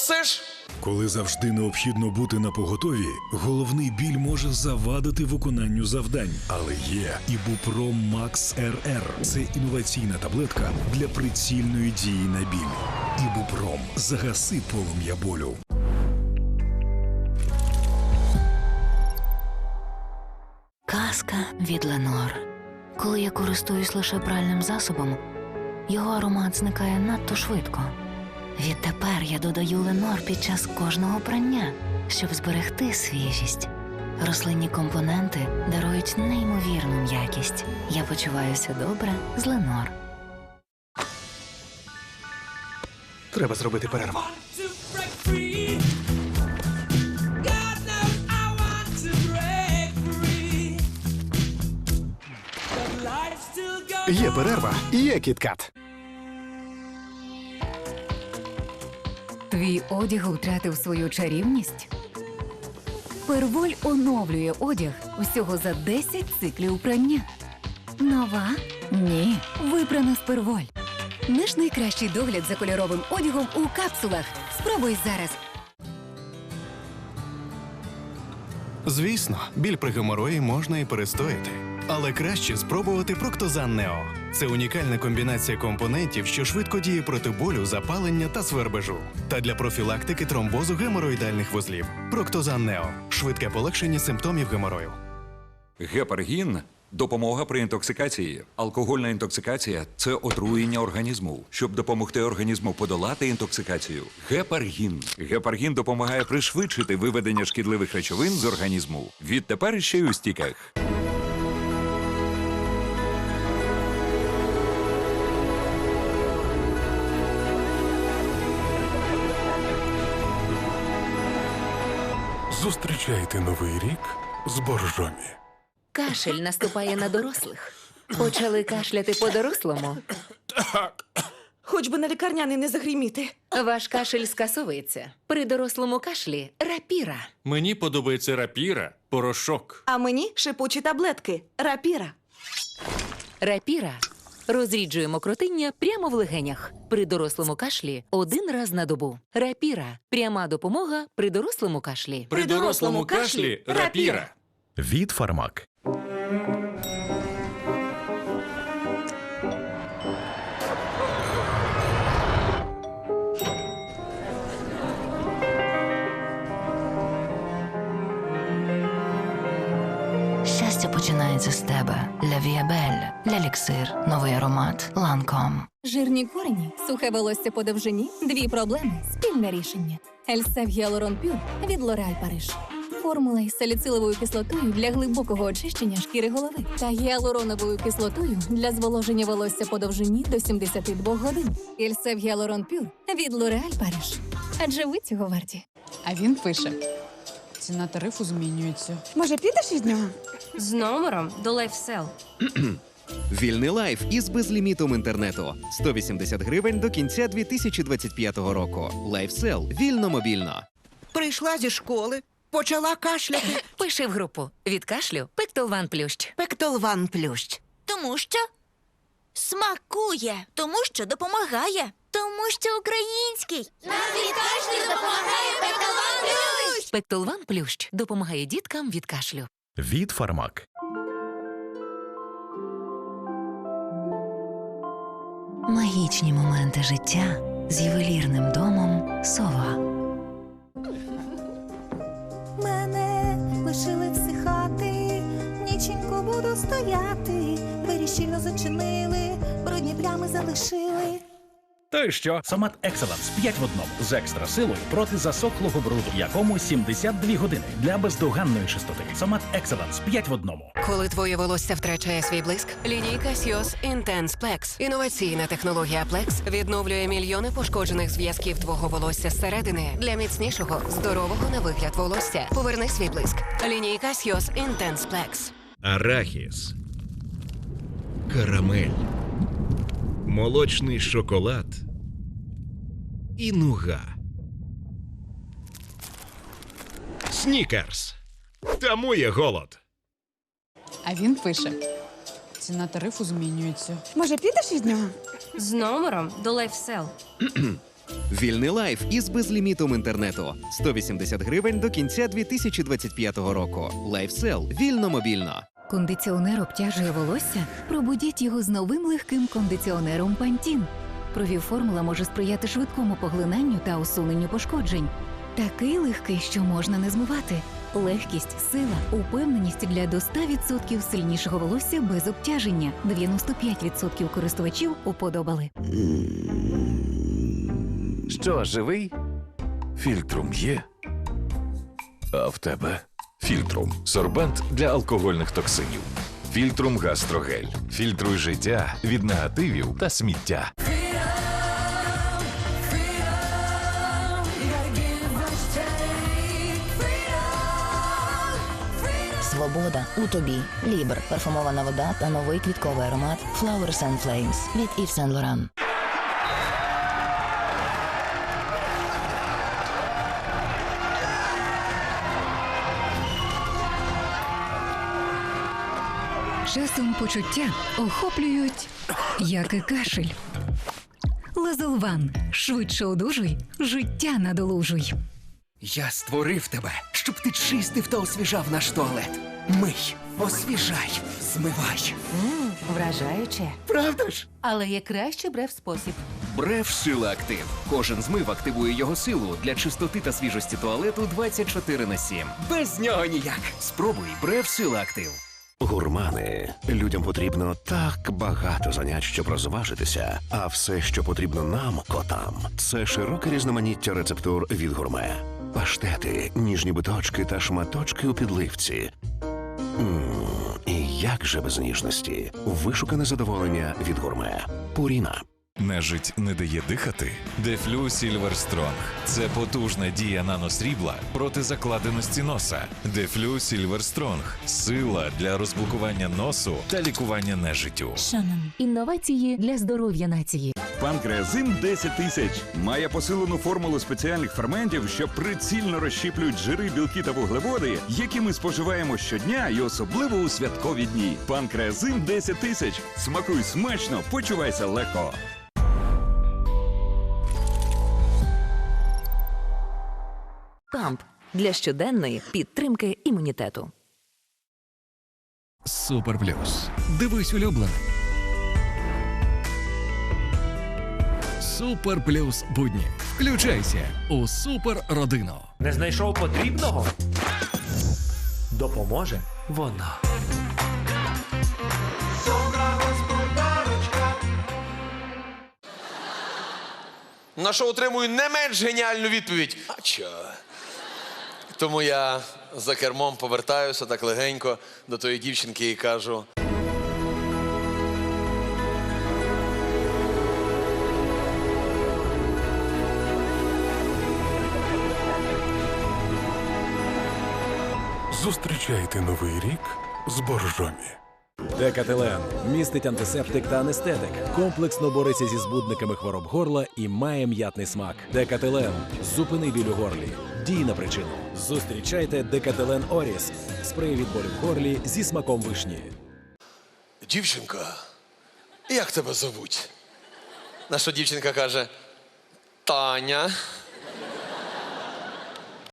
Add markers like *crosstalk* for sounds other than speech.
дасиш? Коли завжди необхідно бути на поготові, головний біль може завадити виконанню завдань. Але є Ібупром Макс РР. Це інноваційна таблетка для прицільної дії на біль. Ібупром загаси полум'я болю. Казка від Ленор. Коли я користуюсь лише пральним засобом, його аромат зникає надто швидко. Відтепер я додаю Ленор під час кожного прання, щоб зберегти свіжість. Рослинні компоненти дарують неймовірну м'якість. Я почуваюся добре з Ленор. Треба зробити перерву. Є перерва, є кіткат. Твій одяг втратив свою чарівність? Перволь оновлює одяг всього за 10 циклів прання. Нова? Ні. Випрана з перволь. Наш найкращий догляд за кольоровим одягом у капсулах. Спробуй зараз. Звісно, біль при геморої можна і перестояти. Але краще спробувати Проктозан Нео. Це унікальна комбінація компонентів, що швидко діє проти болю, запалення та свербежу. Та для профілактики тромбозу геморроїдальних вузлів. Проктозан Нео швидке полегшення симптомів геморою. Гепаргін допомога при інтоксикації. Алкогольна інтоксикація це отруєння організму. Щоб допомогти організму подолати інтоксикацію. Гепаргін. Гепаргін допомагає пришвидшити виведення шкідливих речовин з організму. Відтепер ще й у стіках. Зустрічайте новий рік з боржомі. Кашель наступає на дорослих. Почали кашляти по-дорослому. Хоч би на лікарняний не загриміти. Ваш кашель скасовується. При дорослому кашлі рапіра. Мені подобається рапіра, порошок. А мені шипучі таблетки. Рапіра. Рапіра розріджує кротиння прямо в легенях. При дорослому кашлі один раз на добу. Рапіра пряма допомога при дорослому кашлі. При дорослому кашлі рапіра. Від Фармак. Починається з тебе. Ля Віабель, Ляліксир, новий аромат, Ланком. Жирні корені, сухе волосся по довжині, дві проблеми, спільне рішення. Ельсев Гіалурон Пюр від Лореаль Париж. Формула із саліциловою кислотою для глибокого очищення шкіри голови та гіалуроновою кислотою для зволоження волосся по довжині до 72 годин. Ельсев Гіалурон Пюр від Лореаль Париж. Адже ви цього варті. А він пише: ціна тарифу змінюється. Може, підеш від нього? З номером до LifeSell. *clears throat* Вільний лайф із безлімітом інтернету 180 гривень до кінця 2025 року. Лайфсел вільно мобільно. Прийшла зі школи, почала кашляти. *laughs* Пиши в групу від кашлю Пектолван Плющ. Пектолван плющ. Тому що смакує, тому що допомагає, тому що український. Нам від кашлю допомагає Пектолван Плющ! Пектолван Плющ допомагає діткам від кашлю. Від Фармак. Магічні моменти життя з ювелірним домом Сова. Мене лишили всихати, ніченько буду стояти. Двері зачинили, брудні плями залишили. То й що? Самат Екселенс 5 в одному з екстра силою проти засохлого бруду, якому 72 години для бездоганної чистоти. Самат Екселенс 5 в одному. Коли твоє волосся втрачає свій блиск, лінійка Сіос Intense Plex. Інноваційна технологія Plex відновлює мільйони пошкоджених зв'язків твого волосся зсередини для міцнішого, здорового на вигляд волосся. Поверни свій блиск. Лінійка Сіос Intense Plex. Арахіс. Карамель. Молочний шоколад. І нуга. Снікерс. Тому є голод. А він пише: ціна тарифу змінюється. Може, підеш від нього? З номером до LifeSell. *clears throat* Вільний лайф із безлімітом інтернету 180 гривень до кінця 2025 року. Лайфсел вільно мобільно. Кондиціонер обтяжує волосся? Пробудіть його з новим легким кондиціонером Пантін. Провів формула може сприяти швидкому поглинанню та усуненню пошкоджень. Такий легкий, що можна не змивати. Легкість, сила, упевненість для до 100% сильнішого волосся без обтяження. 95% користувачів уподобали. Що, живий? Фільтрум є. А в тебе фільтрум сорбент для алкогольних токсинів. Фільтрум гастрогель. Фільтруй життя від негативів та сміття. Свобода у тобі. Лібер. Парфумована вода та новий квітковий аромат Flowers and Flames від Yves Saint Laurent. Часом почуття охоплюють, як і кашель. Лазолван. Швидше одужуй, життя надолужуй. Я створив тебе, щоб ти чистив та освіжав наш туалет. Мий, освіжай, змивай. Вражаюче. Правда ж? Але є краще брев спосіб. Брев Сила Актив. Кожен змив активує його силу для чистоти та свіжості туалету 24 на 7. Без нього ніяк. Спробуй Брев Сила Актив. Гурмани. Людям потрібно так багато занять, щоб розважитися. А все, що потрібно нам, котам, це широке різноманіття рецептур від гурме. Паштети, ніжні биточки та шматочки у підливці. Мм, і як же без ніжності? Вишукане задоволення від гурме. Пуріна. Нежить не дає дихати. Дефлю Сільвер Стронг. Це потужна дія наносрібла проти закладеності носа. Дефлю Сільвер Стронг. Сила для розблокування носу та лікування нежиттю. Шанан. Інновації для здоров'я нації. Панкреазин 10 тисяч має посилену формулу спеціальних ферментів, що прицільно розщіплюють жири, білки та вуглеводи, які ми споживаємо щодня і особливо у святкові дні. Панкреазин 10 тисяч. Смакуй смачно, почувайся легко. Камп для щоденної підтримки імунітету. Супер плюс. Дивись улюблений. Супер плюс будні. Включайся у супер родину. Не знайшов потрібного? Допоможе вона. На що отримую не менш геніальну відповідь. А чо? Тому я за кермом повертаюся так легенько до тої дівчинки і кажу. Зустрічайте новий рік з боржомі. Декателен містить антисептик та анестетик, комплексно бореться зі збудниками хвороб горла і має м'ятний смак. Декателен зупини біль у горлі. Дій на причину. Зустрічайте Декателен Оріс. Спрей від болю в горлі зі смаком вишні. Дівчинка, як тебе зовуть? На що дівчинка каже: Таня.